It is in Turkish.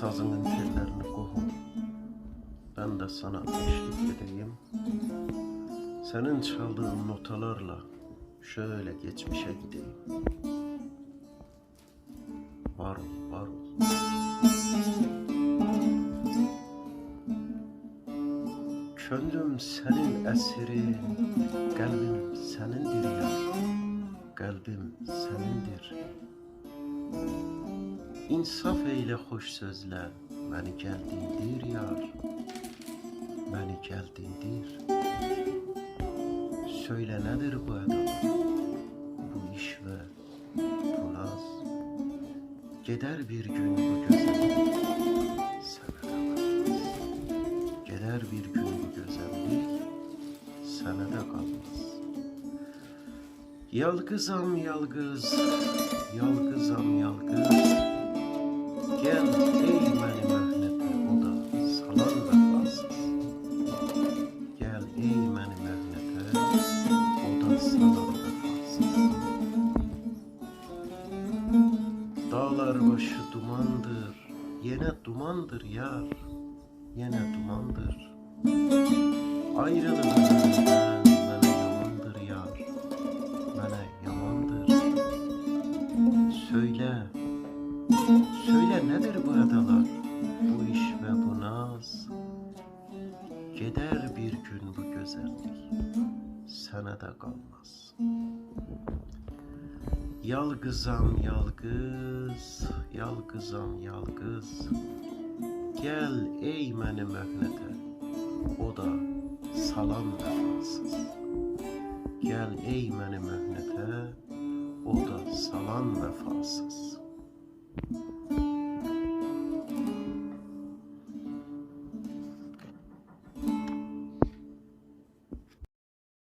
sazının tellerini kohum. Ben de sana eşlik edeyim. Senin çaldığın notalarla şöyle geçmişe gideyim. Var ol, var ol. Könlüm senin esiri, kalbim senindir ya. Kalbim senindir. İnsaf eyle hoş sözle, beni geldindir yar. Beni geldindir. Söyle nedir bu eda, bu iş ve bu naz. Gider bir gün bu güzellik, sana da kalmaz. Gider bir gün bu güzellik, sana da kalmaz. Yalgızam yalgız, yalgızam yalgız. Gel ey məni məhnətə, o da salan vəfasız. Gel ey məni məhnətə, o da salan vəfasız. Dağlar başı dumandır, yine dumandır yar, yine dumandır. Ayrılığından. Söyle, söyle nedir bu adalar, bu iş ve bu naz? Gider bir gün bu güzellik, sana da kalmaz. Yalgızam yalgız, yalgızam yalgız. Gel ey məni məhnətə, o da salam vəfasız. Gel ey məni məhnətə, o da salan vəfasız.